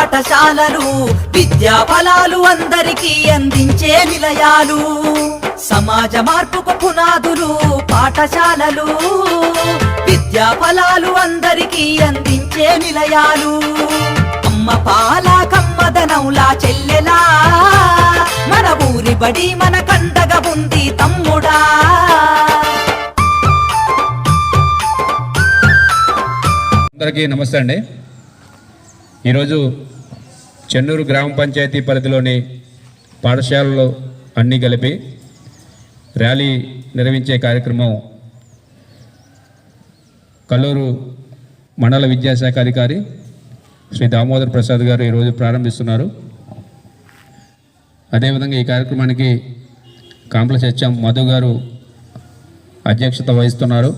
పాఠశాలలు విద్యా ఫలాలు అందరికీ అందించే నిలయాలు. సమాజ మార్పుకు పునాదులు పాఠశాలలు విద్యా ఫలాలు అందరికీ అందించే నిలయాలు. అమ్మ పాల కమ్మదనంలా చెల్లెలా మన ఊరి బడి మన కండగ ఉంది తమ్ముడా. అందరికీ నమస్తే అండి. ఈరోజు చెన్నూరు గ్రామ పంచాయతీ పరిధిలోని పాఠశాలలు అన్నీ కలిపి ర్యాలీ నిర్వహించే కార్యక్రమం కల్లూరు మండల విద్యాశాఖ అధికారి శ్రీ దామోదర్ ప్రసాద్ గారు ఈరోజు ప్రారంభిస్తున్నారు. అదేవిధంగా ఈ కార్యక్రమానికి కాంప్లెక్స్ హెచ్ఎం మధు గారు అధ్యక్షత వహిస్తున్నారు.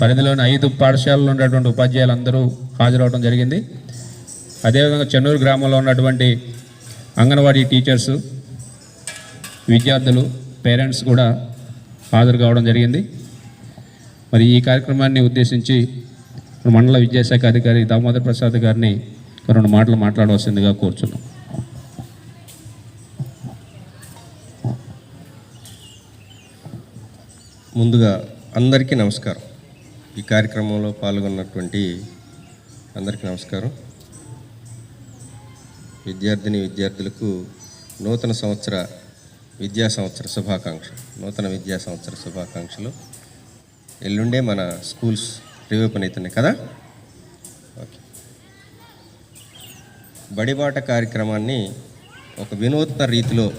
పరిధిలోని ఐదు పాఠశాలలో ఉన్నటువంటి ఉపాధ్యాయులు అందరూ హాజరవడం జరిగింది. అదేవిధంగా చెన్నూరు గ్రామంలో ఉన్నటువంటి అంగన్వాడీ టీచర్స్ విద్యార్థులు పేరెంట్స్ కూడా హాజరు కావడం జరిగింది. మరి ఈ కార్యక్రమాన్ని ఉద్దేశించి మండల విద్యాశాఖ అధికారి దామోదర్ ప్రసాద్ గారిని రెండు మాటలు మాట్లాడవలసిందిగా కోరుచున్నాం. ముందుగా అందరికీ నమస్కారం. ఈ కార్యక్రమంలో పాల్గొన్నటువంటి అందరికీ నమస్కారం. విద్యార్థిని విద్యార్థులకు నూతన సంవత్సర విద్యా సంవత్సర శుభాకాంక్ష నూతన విద్యా సంవత్సర శుభాకాంక్షలు. ఎల్లుండే మన స్కూల్స్ రివ్యూపన్ అవుతున్నాయి కదా? ఓకే. బడిబాట కార్యక్రమాన్ని ఒక వినూత్న రీతిలో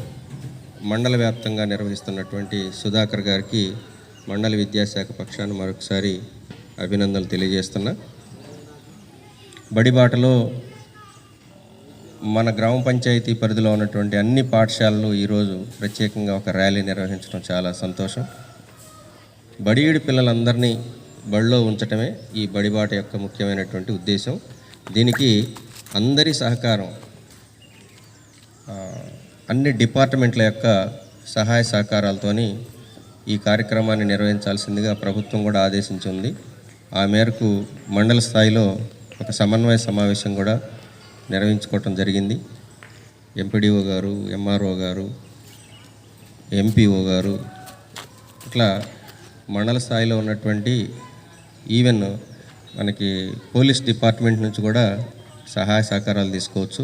మండల వ్యాప్తంగా నిర్వహిస్తున్నటువంటి సుధాకర్ గారికి మండల విద్యాశాఖ పక్షాన్ని మరొకసారి అభినందనలు తెలియజేస్తున్నా. బడిబాటలో మన గ్రామ పంచాయతీ పరిధిలో ఉన్నటువంటి అన్ని పాఠశాలలు ఈరోజు ప్రత్యేకంగా ఒక ర్యాలీ నిర్వహించడం చాలా సంతోషం. బడియుడి పిల్లలందరినీ బడిలో ఉంచటమే ఈ బడిబాట యొక్క ముఖ్యమైనటువంటి ఉద్దేశం. దీనికి అందరి సహకారం అన్ని డిపార్ట్మెంట్ల యొక్క సహాయ సహకారాలతోని ఈ కార్యక్రమాన్ని నిర్వహించాల్సిందిగా ప్రభుత్వం కూడా ఆదేశించింది. ఆ మేరకు మండల స్థాయిలో ఒక సమన్వయ సమావేశం కూడా నిర్వహించుకోవటం జరిగింది. ఎంపీడీఓ గారు ఎంఆర్ఓ గారు ఎంపీఓ గారు ఇట్లా మండల స్థాయిలో ఉన్నటువంటి ఈవెన్ మనకి పోలీస్ డిపార్ట్మెంట్ నుంచి కూడా సహాయ సహకారాలు తీసుకోవచ్చు.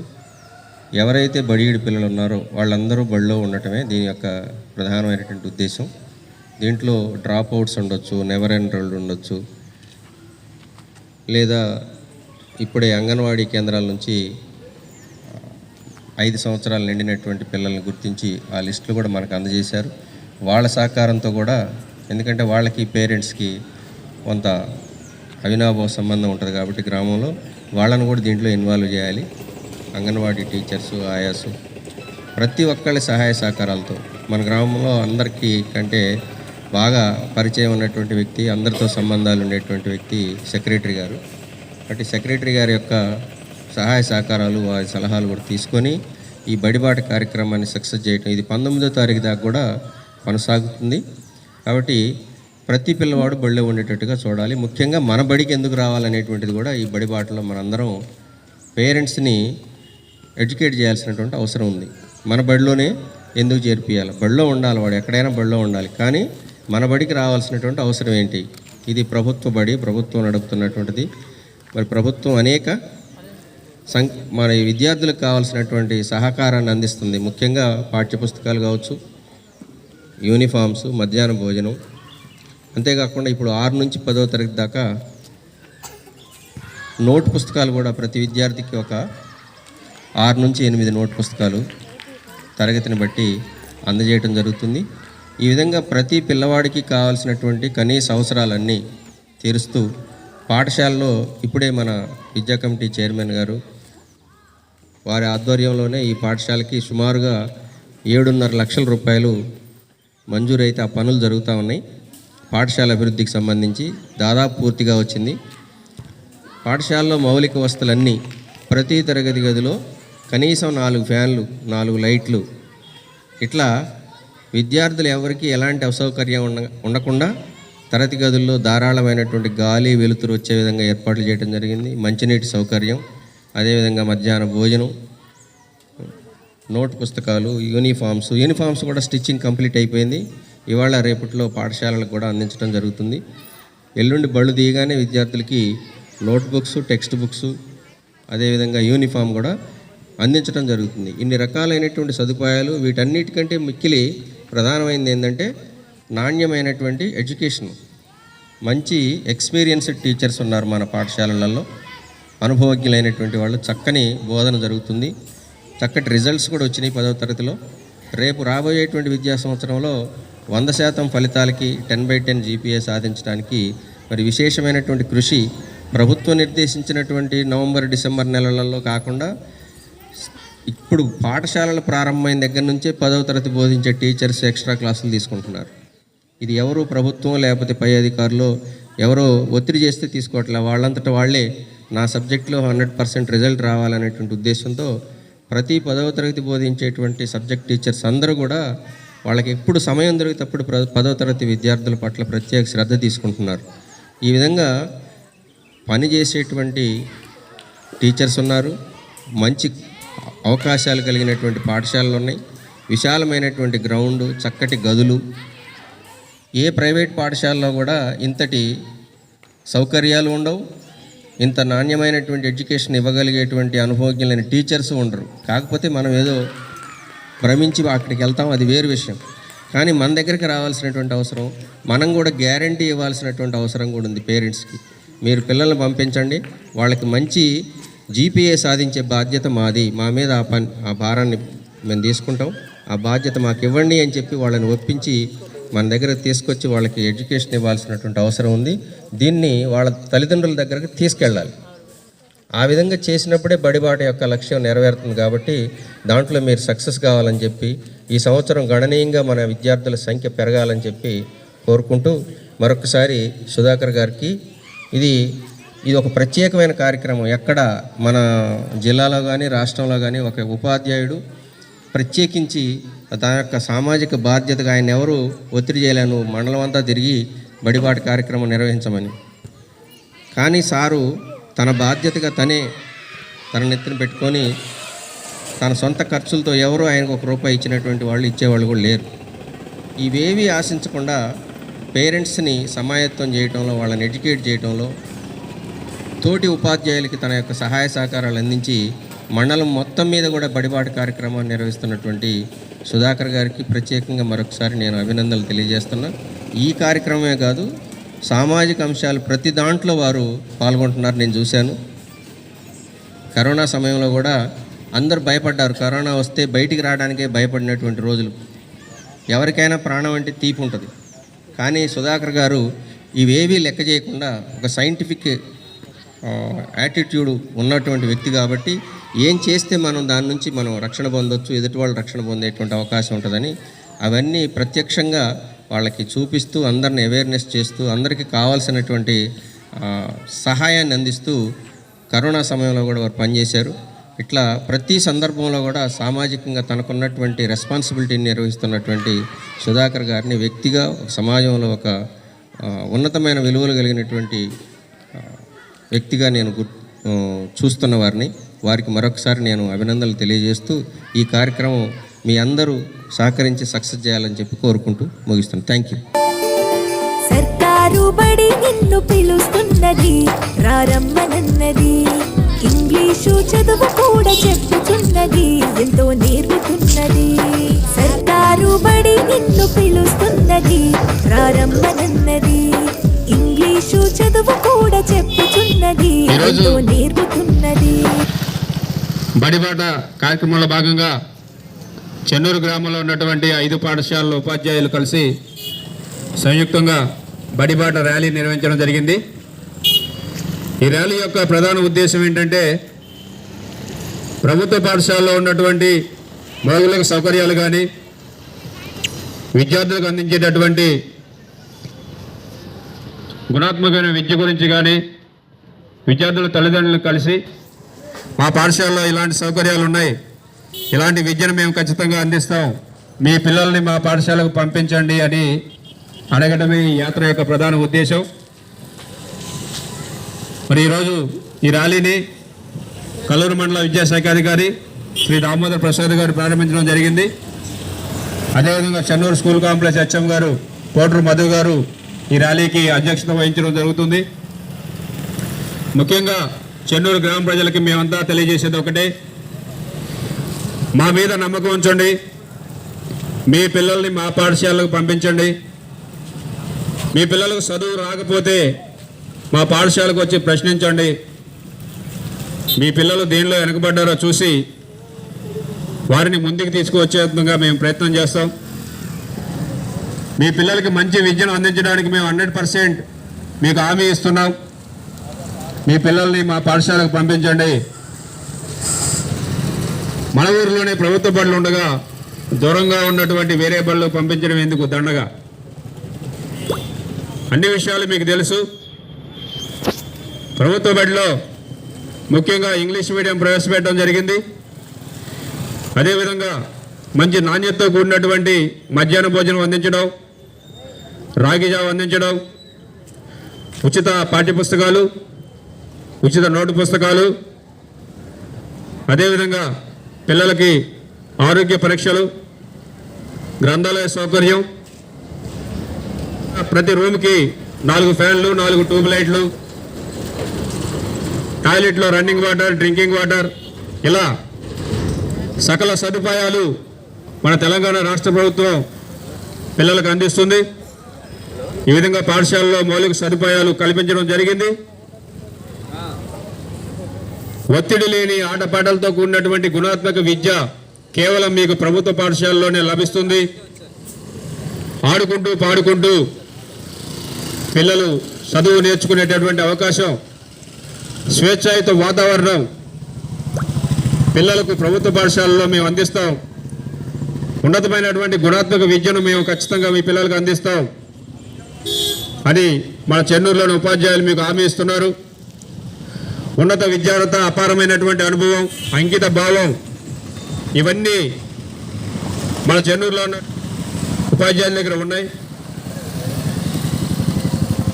ఎవరైతే బడిగిడి పిల్లలు ఉన్నారో వాళ్ళందరూ బడిలో ఉండటమే దీని యొక్క ప్రధానమైనటువంటి ఉద్దేశం. దీంట్లో డ్రాప్ అవుట్స్ ఉండొచ్చు నెవర్ ఎన్రోల్డ్ ఉండొచ్చు. లేదా ఇప్పుడే అంగన్వాడీ కేంద్రాల నుంచి ఐదు సంవత్సరాలు నిండినటువంటి పిల్లల్ని గుర్తించి ఆ లిస్టులు కూడా మనకు అందజేశారు. వాళ్ళ సహకారంతో కూడా ఎందుకంటే వాళ్ళకి పేరెంట్స్కి కొంత అవినాభావ సంబంధం ఉంటుంది కాబట్టి గ్రామంలో వాళ్ళను కూడా దీంట్లో ఇన్వాల్వ్ చేయాలి. అంగన్వాడీ టీచర్స్ ఆయాసు ప్రతి ఒక్కళ్ళ సహాయ సహకారాలతో మన గ్రామంలో అందరికీ కంటే బాగా పరిచయం ఉన్నటువంటి వ్యక్తి అందరితో సంబంధాలు ఉండేటువంటి వ్యక్తి సెక్రటరీ గారు. అటు సెక్రటరీ గారి యొక్క సహాయ సహకారాలు వారి సలహాలు కూడా తీసుకొని ఈ బడిబాట కార్యక్రమాన్ని సక్సెస్ చేయటం ఇది పంతొమ్మిదో తారీఖు దాకా కూడా కొనసాగుతుంది. కాబట్టి ప్రతి పిల్లవాడు బడిలో ఉండేటట్టుగా చూడాలి. ముఖ్యంగా మన బడికి ఎందుకు రావాలనేటువంటిది కూడా ఈ బడిబాటలో మనందరం పేరెంట్స్ని ఎడ్యుకేట్ చేయాల్సినటువంటి అవసరం ఉంది. మన బడిలోనే ఎందుకు చేర్పియాలి? బడిలో ఉండాలి వాడు ఎక్కడైనా బడిలో ఉండాలి. కానీ మన బడికి రావాల్సినటువంటి అవసరం ఏంటి? ఇది ప్రభుత్వ బడి ప్రభుత్వం నడుపుతున్నటువంటిది. మరి ప్రభుత్వం అనేక సం మన విద్యార్థులకు కావాల్సినటువంటి సహకారాన్ని అందిస్తుంది. ముఖ్యంగా పాఠ్యపుస్తకాలు కావచ్చు యూనిఫామ్స్ మధ్యాహ్న భోజనం. అంతేకాకుండా ఇప్పుడు ఆరు నుంచి పదో తరగతి దాకా నోట్ పుస్తకాలు కూడా ప్రతి విద్యార్థికి ఒక ఆరు నుంచి ఎనిమిది నోట్ పుస్తకాలు తరగతిని బట్టి అందజేయటం జరుగుతుంది. ఈ విధంగా ప్రతి పిల్లవాడికి కావాల్సినటువంటి కనీస అవసరాలన్నీ తీరుస్తూ పాఠశాలలో ఇప్పుడే మన విద్యా కమిటీ చైర్మన్ గారు వారి ఆధ్వర్యంలోనే ఈ పాఠశాలకి సుమారుగా ఏడున్నర లక్షల రూపాయలు మంజూరైతే ఆ పనులు జరుగుతూ ఉన్నాయి. పాఠశాల అభివృద్ధికి సంబంధించి దాదాపు పూర్తిగా వచ్చింది. పాఠశాలలో మౌలిక వసతులన్నీ ప్రతి తరగతి గదిలో కనీసం నాలుగు ఫ్యాన్లు నాలుగు లైట్లు. ఇట్లా విద్యార్థులు ఎవరికి ఎలాంటి అసౌకర్యం ఉండ ఉండకుండా తరగతి గదుల్లో ధారాళమైనటువంటి గాలి వెలుతురు వచ్చే విధంగా ఏర్పాట్లు చేయడం జరిగింది. మంచినీటి సౌకర్యం అదేవిధంగా మధ్యాహ్న భోజనం నోట్ పుస్తకాలు యూనిఫామ్స్. యూనిఫామ్స్ కూడా స్టిచ్చింగ్ కంప్లీట్ అయిపోయింది. ఇవాళ రేపట్లో పాఠశాలలకు కూడా అందించడం జరుగుతుంది. ఎల్లుండి బళ్ళు తీయగానే విద్యార్థులకి నోట్ బుక్స్ టెక్స్ట్ బుక్స్ అదేవిధంగా యూనిఫామ్ కూడా అందించడం జరుగుతుంది. ఇన్ని రకాలైనటువంటి సదుపాయాలు వీటన్నిటికంటే మిక్కిలి ప్రధానమైనది ఏంటంటే నాణ్యమైనటువంటి ఎడ్యుకేషన్. మంచి ఎక్స్పీరియన్స్డ్ టీచర్స్ ఉన్నారు మన పాఠశాలలలో. అనుభవజ్ఞులైనటువంటి వాళ్ళు. చక్కని బోధన జరుగుతుంది. చక్కటి రిజల్ట్స్ కూడా వచ్చినాయి పదవ తరగతిలో. రేపు రాబోయేటువంటి విద్యా సంవత్సరంలో వంద శాతం ఫలితాలకి టెన్ బై టెన్ జీపీఏ సాధించడానికి మరి విశేషమైనటువంటి కృషి ప్రభుత్వం నిర్దేశించినటువంటి నవంబర్ డిసెంబర్ నెలలలో కాకుండా ఇప్పుడు పాఠశాలలు ప్రారంభమైన దగ్గర నుంచే పదవ తరగతి బోధించే టీచర్స్ ఎక్స్ట్రా క్లాసులు తీసుకుంటున్నారు. ఇది ఎవరు ప్రభుత్వం లేకపోతే పై అధికారులు ఎవరో ఒత్తిడి చేస్తే తీసుకోవట్లే? వాళ్ళంతటా వాళ్ళే నా సబ్జెక్ట్లో హండ్రెడ్ పర్సెంట్ రిజల్ట్ రావాలనేటువంటి ఉద్దేశంతో ప్రతి పదవ తరగతి బోధించేటువంటి సబ్జెక్ట్ టీచర్స్ అందరూ కూడా వాళ్ళకి ఎప్పుడు సమయం దొరికినప్పుడు పదవ తరగతి విద్యార్థుల పట్ల ప్రత్యేక శ్రద్ధ తీసుకుంటున్నారు. ఈ విధంగా పని చేసేటువంటి టీచర్స్ ఉన్నారు. మంచి అవకాశాలు కలిగినటువంటి పాఠశాలలు ఉన్నాయి. విశాలమైనటువంటి గ్రౌండ్ చక్కటి గదులు ఏ ప్రైవేట్ పాఠశాలలో కూడా ఇంతటి సౌకర్యాలు ఉండవు. ఇంత నాణ్యమైనటువంటి ఎడ్యుకేషన్ ఇవ్వగలిగేటువంటి అనుభవజ్ఞులైన టీచర్స్ ఉండరు. కాకపోతే మనం ఏదో భ్రమించి అక్కడికి వెళ్తాం అది వేరు విషయం. కానీ మన దగ్గరికి రావాల్సినటువంటి అవసరం మనం కూడా గ్యారంటీ ఇవ్వాల్సినటువంటి అవసరం కూడా ఉంది పేరెంట్స్కి. మీరు పిల్లల్ని పంపించండి వాళ్ళకి మంచి జీపీఏ సాధించే బాధ్యత మాది. మా మీద ఆ పని ఆ భారాన్ని మేము తీసుకుంటాం. ఆ బాధ్యత మాకు ఇవ్వండి అని చెప్పి వాళ్ళని ఒప్పించి మన దగ్గర తీసుకొచ్చి వాళ్ళకి ఎడ్యుకేషన్ ఇవ్వాల్సినటువంటి అవసరం ఉంది. దీన్ని వాళ్ళ తల్లిదండ్రుల దగ్గరకు తీసుకెళ్ళాలి. ఆ విధంగా చేసినప్పుడే బడిబాట యొక్క లక్ష్యం నెరవేరుతుంది కాబట్టి దాంట్లో మీరు సక్సెస్ కావాలని చెప్పి ఈ సంవత్సరం గణనీయంగా మన విద్యార్థుల సంఖ్య పెరగాలని చెప్పి కోరుకుంటూ మరొకసారి సుధాకర్ గారికి ఇది ఇది ఒక ప్రత్యేకమైన కార్యక్రమం. ఎక్కడ మన జిల్లాలో కానీ రాష్ట్రంలో కానీ ఒక ఉపాధ్యాయుడు ప్రత్యేకించి తన యొక్క సామాజిక బాధ్యతగా ఆయన ఎవరు ఒత్తిడి చేయలేను. మండలం అంతా తిరిగి బడిబాట కార్యక్రమం నిర్వహించమని. కానీ సారు తన బాధ్యతగా తనే తన నెత్తిన పెట్టుకొని తన సొంత ఖర్చులతో ఎవరు ఆయనకు ఒక రూపాయి ఇచ్చినటువంటి వాళ్ళు ఇచ్చేవాళ్ళు కూడా లేరు. ఇవేవి ఆశించకుండా పేరెంట్స్ని సమాయత్తం చేయటంలో వాళ్ళని ఎడ్యుకేట్ చేయడంలో తోటి ఉపాధ్యాయులకి తన యొక్క సహాయ సహకారాలు అందించి మండలం మొత్తం మీద కూడా బడిబాటు కార్యక్రమాన్ని నిర్వహిస్తున్నటువంటి సుధాకర్ గారికి ప్రత్యేకంగా మరొకసారి నేను అభినందనలు తెలియజేస్తున్నా. ఈ కార్యక్రమమే కాదు సామాజిక అంశాలు ప్రతి దాంట్లో వారు పాల్గొంటున్నారు నేను చూశాను. కరోనా సమయంలో కూడా అందరు భయపడ్డారు. కరోనా వస్తే బయటికి రావడానికే భయపడినటువంటి రోజులు. ఎవరికైనా ప్రాణం అంటే తీపి ఉంటుంది. కానీ సుధాకర్ గారు ఇవేవీ లెక్క చేయకుండా ఒక సైంటిఫిక్ యాటిట్యూడ్ ఉన్నటువంటి వ్యక్తి కాబట్టి ఏం చేస్తే మనం దాని నుంచి మనం రక్షణ పొందొచ్చు ఎదుటి వాళ్ళు రక్షణ పొందేటువంటి అవకాశం ఉంటుందని అవన్నీ ప్రత్యక్షంగా వాళ్ళకి చూపిస్తూ అందరిని అవేర్నెస్ చేస్తూ అందరికీ కావాల్సినటువంటి సహాయాన్ని అందిస్తూ కరోనా సమయంలో కూడా వారు పనిచేశారు. ఇట్లా ప్రతి సందర్భంలో కూడా సామాజికంగా తనకున్నటువంటి రెస్పాన్సిబిలిటీని నిర్వహిస్తున్నటువంటి సుధాకర్ గారిని వ్యక్తిగా సమాజంలో ఒక ఉన్నతమైన విలువలు కలిగినటువంటి వ్యక్తిగా నేను గుర్ చూస్తున్న వారిని. వారికి మరొకసారి నేను అభినందనలు తెలియజేస్తూ ఈ కార్యక్రమం మీ అందరూ సహకరించి సక్సెస్ చేయాలని చెప్పి కోరుకుంటూ ముగిస్తాను థ్యాంక్ యూ. సర్కారు బడి నిన్ను పిలుస్తున్నది రారమ్మనన్నది ఇంగ్లీషు చదువు కూడా చెప్పుతున్నది ఎంతో నేర్పుతున్నది. సర్కారు బడి నిన్ను పిలుస్తున్నది రారమ్మనన్నది ఇంగ్లీషు చదువు కూడా చెప్పుతున్నది ఎంతో నేర్పుతున్నది. బడిబాట కార్యక్రమంలో భాగంగా చెన్నూరు గ్రామంలో ఉన్నటువంటి ఐదు పాఠశాలల ఉపాధ్యాయులు కలిసి సంయుక్తంగా బడిబాట ర్యాలీ నిర్వహించడం జరిగింది. ఈ ర్యాలీ యొక్క ప్రధాన ఉద్దేశం ఏంటంటే ప్రభుత్వ పాఠశాలలో ఉన్నటువంటి మోగులకు సౌకర్యాలు కానీ విద్యార్థులకు అందించేటటువంటి గుణాత్మకమైన విద్య గురించి కానీ విద్యార్థుల తల్లిదండ్రులను కలిసి మా పాఠశాలలో ఇలాంటి సౌకర్యాలు ఉన్నాయి. ఇలాంటి విద్యను మేము ఖచ్చితంగా అందిస్తాం. మీ పిల్లల్ని మా పాఠశాలకు పంపించండి అని అడగడమే ఈ యాత్ర యొక్క ప్రధాన ఉద్దేశం. మరి ఈరోజు ఈ ర్యాలీని కల్లూరు మండల విద్యాశాఖ అధికారి శ్రీ దామోదర్ ప్రసాద్ గారు ప్రారంభించడం జరిగింది. అదేవిధంగా చెన్నూరు స్కూల్ కాంప్లెక్స్ హెచ్ఎం గారు కోటూరు మధు గారు ఈ ర్యాలీకి అధ్యక్షత వహించడం జరుగుతుంది. ముఖ్యంగా చెన్నూరు గ్రామ ప్రజలకి మేమంతా తెలియజేసేది ఒకటే. మా మీద నమ్మకం ఉంచండి. మీ పిల్లల్ని మా పాఠశాలకు పంపించండి. మీ పిల్లలకు చదువు రాకపోతే మా పాఠశాలకు వచ్చి ప్రశ్నించండి. మీ పిల్లలు దేనిలో వెనకబడ్డారో చూసి వారిని ముందుకు తీసుకువచ్చే విధంగా మేము ప్రయత్నం చేస్తాం. మీ పిల్లలకి మంచి విద్యను అందించడానికి మేము హండ్రెడ్ పర్సెంట్ మీకు హామీ ఇస్తున్నాం. మీ పిల్లల్ని మా పాఠశాలకు పంపించండి. మన ఊరిలోనే ప్రభుత్వ బడులు ఉండగా దూరంగా ఉన్నటువంటి వేరే బళ్ళు పంపించడం ఎందుకు దండగా? అన్ని విషయాలు మీకు తెలుసు. ప్రభుత్వ బడిలో ముఖ్యంగా ఇంగ్లీష్ మీడియం ప్రవేశపెట్టడం జరిగింది. అదేవిధంగా మంచి నాణ్యతతో కూడినటువంటి మధ్యాహ్న భోజనం అందించడం రాగిజావ అందించడం ఉచిత పాఠ్యపుస్తకాలు ఉచిత నోటు పుస్తకాలు అదేవిధంగా పిల్లలకి ఆరోగ్య పరీక్షలు గ్రంథాలయ సౌకర్యం ప్రతి రూమ్కి నాలుగు ఫ్యాన్లు నాలుగు ట్యూబ్ లైట్లు టాయిలెట్లో రన్నింగ్ వాటర్ డ్రింకింగ్ వాటర్ ఇలా సకల సదుపాయాలు మన తెలంగాణ రాష్ట్ర ప్రభుత్వం పిల్లలకు అందిస్తుంది. ఈ విధంగా పాఠశాలలో మౌలిక సదుపాయాలు కల్పించడం జరిగింది. ఒత్తిడి లేని ఆటపాటలతో కూడినటువంటి గుణాత్మక విద్య కేవలం మీకు ప్రభుత్వ పాఠశాలలోనే లభిస్తుంది. ఆడుకుంటూ పాడుకుంటూ పిల్లలు చదువు నేర్చుకునేటటువంటి అవకాశం స్వేచ్ఛాయుత వాతావరణం పిల్లలకు ప్రభుత్వ పాఠశాలలో మేము అందిస్తాం. ఉన్నతమైనటువంటి గుణాత్మక విద్యను మేము ఖచ్చితంగా మీ పిల్లలకు అందిస్తాం. అని మన చెన్నూరులోని ఉపాధ్యాయులు మీకు హామీ ఇస్తున్నారు. ఉన్నత విద్యార్హత అపారమైనటువంటి అనుభవం అంకిత భావం ఇవన్నీ మన చెన్నూరులో ఉన్న ఉపాధ్యాయుల దగ్గర ఉన్నాయి.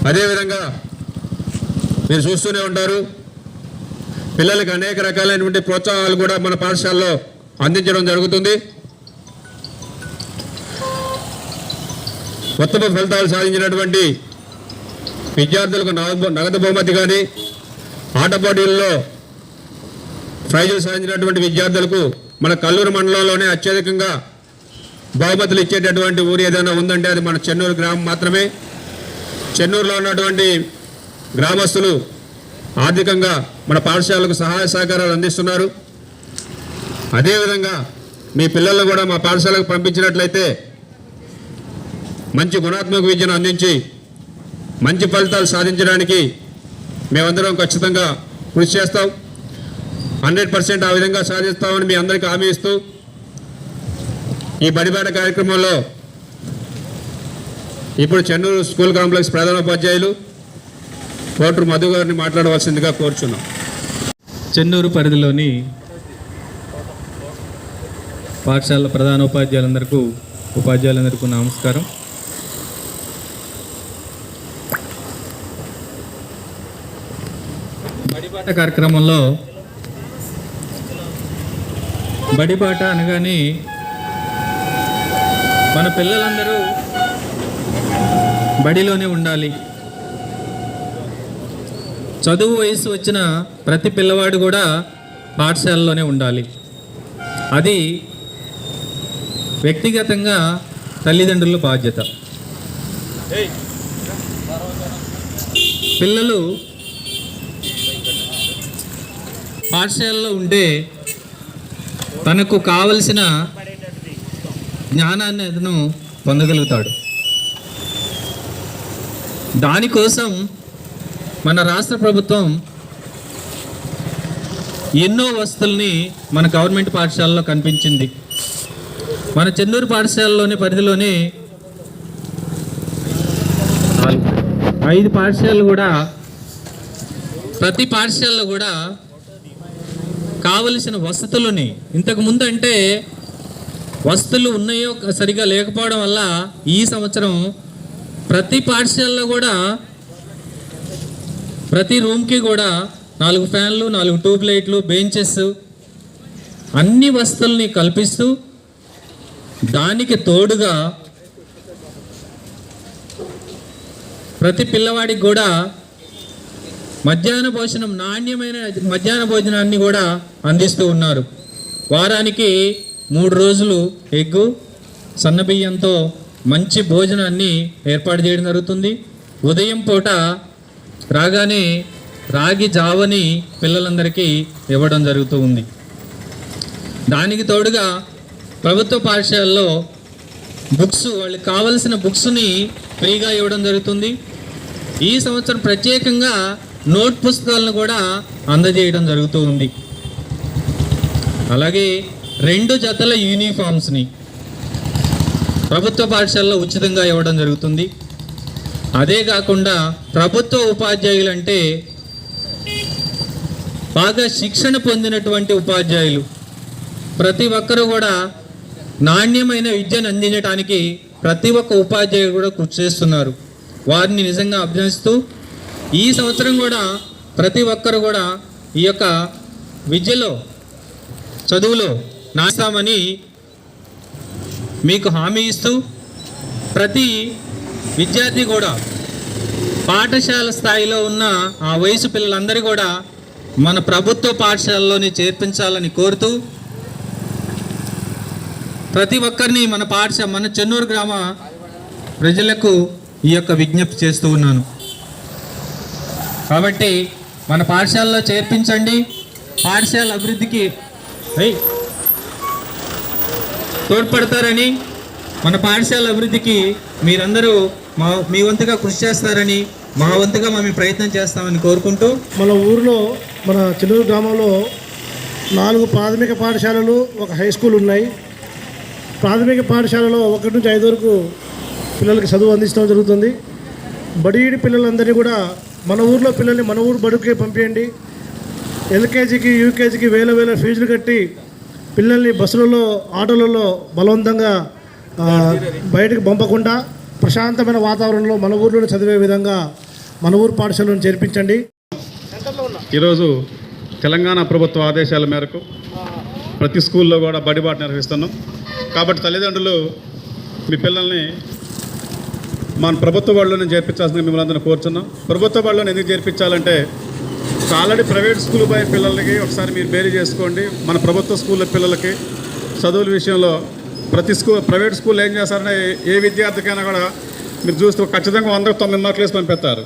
అదేవిధంగా మీరు చూస్తూనే ఉంటారు పిల్లలకు అనేక రకాలైనటువంటి ప్రోత్సాహాలు కూడా మన పాఠశాలలో అందించడం జరుగుతుంది. ఉత్తమ ఫలితాలు సాధించినటువంటి విద్యార్థులకు నగదు నగదు బహుమతి కానీ ఆట పోటీల్లో ప్రైజులు సాధించినటువంటి విద్యార్థులకు మన కల్లూరు మండలంలోనే అత్యధికంగా బహుమతులు ఇచ్చేటటువంటి ఊరు ఏదైనా ఉందంటే అది మన చెన్నూరు గ్రామం మాత్రమే. చెన్నూరులో ఉన్నటువంటి గ్రామస్తులు ఆర్థికంగా మన పాఠశాలకు సహాయ సహకారాలు అందిస్తున్నారు. అదేవిధంగా మీ పిల్లలను కూడా మా పాఠశాలకు పంపించినట్లయితే మంచి గుణాత్మక విద్యను అందించి మంచి ఫలితాలు సాధించడానికి మేమందరం ఖచ్చితంగా కృషి చేస్తాం. హండ్రెడ్ పర్సెంట్ ఆ విధంగా సాధిస్తామని మీ అందరికీ హామీ ఇస్తూ ఈ బడిబాట కార్యక్రమంలో ఇప్పుడు చెన్నూరు స్కూల్ కాంప్లెక్స్ ప్రధానోపాధ్యాయులు కోటూరు మధు గారిని మాట్లాడవలసిందిగా కోరుచున్నాం. చెన్నూరు పరిధిలోని పాఠశాల ప్రధానోపాధ్యాయులందరికీ ఉపాధ్యాయులందరికీ నమస్కారం. కార్యక్రమంలో బడిపాట అనగానే మన పిల్లలందరూ బడిలోనే ఉండాలి. చదువు వయసు వచ్చిన ప్రతి పిల్లవాడు కూడా పాఠశాలలోనే ఉండాలి. అది వ్యక్తిగతంగా తల్లిదండ్రుల బాధ్యత. పిల్లలు పాఠశాలలో ఉంటే తనకు కావలసిన జ్ఞానాన్ని అతను పొందగలుగుతాడు. దానికోసం మన రాష్ట్ర ప్రభుత్వం ఎన్నో వస్తువుల్ని మన గవర్నమెంట్ పాఠశాలలో కనిపించింది. మన చెన్నూరు పాఠశాలలోని పరిధిలోని ఐదు పాఠశాలలు కూడా ప్రతి పాఠశాలలో కూడా కావలసిన వసతులని ఇంతకు ముందు అంటే వసతులు ఉన్నాయో సరిగా లేకపోవడం వల్ల ఈ సంవత్సరం ప్రతి పాఠశాలలో కూడా ప్రతి రూమ్కి కూడా నాలుగు ఫ్యాన్లు నాలుగు ట్యూబ్ లైట్లు బెంచెస్ అన్ని వస్తువుల్ని కల్పిస్తూ దానికి తోడుగా ప్రతి పిల్లవాడికి కూడా మధ్యాహ్న భోజనం నాణ్యమైన మధ్యాహ్న భోజనాన్ని కూడా అందిస్తూ ఉన్నారు. వారానికి మూడు రోజులు ఎగ్గు సన్నబియ్యంతో మంచి భోజనాన్ని ఏర్పాటు చేయడం జరుగుతుంది. ఉదయం పూట రాగానే రాగి జావని పిల్లలందరికీ ఇవ్వడం జరుగుతూ ఉంది. దానికి తోడుగా ప్రభుత్వ పాఠశాలలో బుక్స్ వాళ్ళకి కావలసిన బుక్స్ని ఫ్రీగా ఇవ్వడం జరుగుతుంది. ఈ సంవత్సరం ప్రత్యేకంగా నోట్ పుస్తకాలను కూడా అందజేయడం జరుగుతూ ఉంది. అలాగే రెండు జతల యూనిఫామ్స్ని ప్రభుత్వ పాఠశాలలో ఉచితంగా ఇవ్వడం జరుగుతుంది. అదే కాకుండా ప్రభుత్వ ఉపాధ్యాయులు అంటే బాగా శిక్షణ పొందినటువంటి ఉపాధ్యాయులు. ప్రతి ఒక్కరూ కూడా నాణ్యమైన విద్యను అందించడానికి ప్రతి ఒక్క ఉపాధ్యాయుడు కూడా కృషి చేస్తున్నారు. వారిని నిజంగా అభ్యసిస్తూ ఈ సంవత్సరం కూడా ప్రతి ఒక్కరు కూడా ఈ యొక్క విద్యలో చదువులో నాస్తామని మీకు హామీ ఇస్తూ ప్రతి విద్యార్థి కూడా పాఠశాల స్థాయిలో ఉన్న ఆ వయసు పిల్లలందరూ కూడా మన ప్రభుత్వ పాఠశాలలోని చేర్పించాలని కోరుతూ ప్రతి ఒక్కరిని మన పాఠశాల మన చెన్నూరు గ్రామ ప్రజలకు ఈ యొక్క విజ్ఞప్తి చేస్తూ ఉన్నాను. కాబట్టి మన పాఠశాలలో చేర్పించండి. పాఠశాల అభివృద్ధికి తోడ్పడతారని మన పాఠశాల అభివృద్ధికి మీరందరూ మా మీ వంతుగా కృషి చేస్తారని మా వంతుగా మేము ప్రయత్నం చేస్తామని కోరుకుంటూ మన ఊరిలో మన చిన్నూరు గ్రామంలో నాలుగు ప్రాథమిక పాఠశాలలు ఒక హై స్కూల్ ఉన్నాయి. ప్రాథమిక పాఠశాలలో ఒకటి నుంచి ఐదు వరకు పిల్లలకి చదువు అందించడం జరుగుతుంది. బడిఈడి పిల్లలందరినీ కూడా మన ఊర్లో పిల్లల్ని మన ఊరు బడుకే పంపించండి ఎల్కేజీకి యూకేజీకి వేల వేల ఫీజులు కట్టి పిల్లల్ని బస్సులలో ఆటోలలో బలవంతంగా బయటకు పంపకుండా ప్రశాంతమైన వాతావరణంలో మన ఊర్లోనే చదివే విధంగా మన ఊరు పాఠశాలను చేర్పించండి. ఈరోజు తెలంగాణ ప్రభుత్వ ఆదేశాల మేరకు ప్రతి స్కూల్లో కూడా బడిబాట నిర్వహిస్తున్నాం. కాబట్టి తల్లిదండ్రులు మీ పిల్లల్ని మన ప్రభుత్వ వాళ్ళని చేర్పించాల్సిందిగా మిమ్మల్ని అందరూ కోరుచున్నాం. ప్రభుత్వ వాళ్ళని ఎందుకు చేర్పించాలంటే ఆల్రెడీ ప్రైవేట్ స్కూల్ పోయే పిల్లలకి ఒకసారి మీరు బేరీ చేసుకోండి. మన ప్రభుత్వ స్కూళ్ళ పిల్లలకి చదువుల విషయంలో ప్రతి స్కూల్ ప్రైవేట్ స్కూల్ ఏం చేస్తారంటే ఏ విద్యార్థికైనా కూడా మీరు చూస్తే ఖచ్చితంగా వందకు తొమ్మిది మార్కులు వేసి పంపిస్తారు.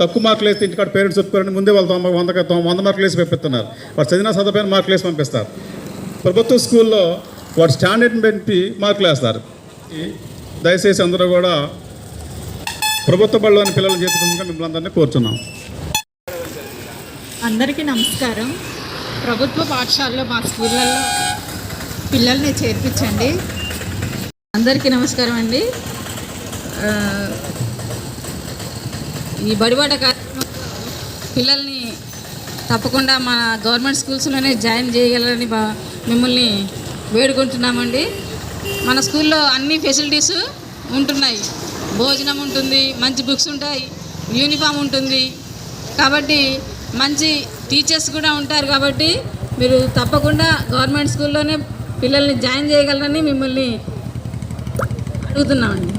తక్కువ మార్కులు వేస్తే ఇంటికాడ పేరెంట్స్ చెప్పుకోరండి ముందే వాళ్ళు తొంభై వందకి తొమ్మిది వంద మార్కులు వేసి పంపిస్తున్నారు. వాడు చదివిన చదవపోయిన మార్కులు వేసి పంపిస్తారు. ప్రభుత్వ స్కూల్లో వాడు స్టాండర్డ్ని పెట్టి మార్కులు వేస్తారు. దయచేసి అందరూ కూడా ప్రభుత్వ బడిలోని పిల్లలు చేర్చుకుంటుగా మిమ్మల్ని అందరినీ కోరుచున్నాం. అందరికీ నమస్కారం. ప్రభుత్వ పాఠశాలలో మా స్కూళ్ళల్లో పిల్లల్ని చేర్పించండి. అందరికీ నమస్కారం అండి. ఈ బడిబాట కార్యక్రమం పిల్లల్ని తప్పకుండా మన గవర్నమెంట్ స్కూల్స్లోనే జాయిన్ చేయగలరని మిమ్మల్ని వేడుకుంటున్నామండి. మన స్కూల్లో అన్ని ఫెసిలిటీస్ ఉంటున్నాయి. భోజనం ఉంటుంది మంచి బుక్స్ ఉంటాయి యూనిఫామ్ ఉంటుంది. కాబట్టి మంచి టీచర్స్ కూడా ఉంటారు కాబట్టి మీరు తప్పకుండా గవర్నమెంట్ స్కూల్లోనే పిల్లల్ని జాయిన్ చేయగలరని మిమ్మల్ని అడుగుతున్నామండి.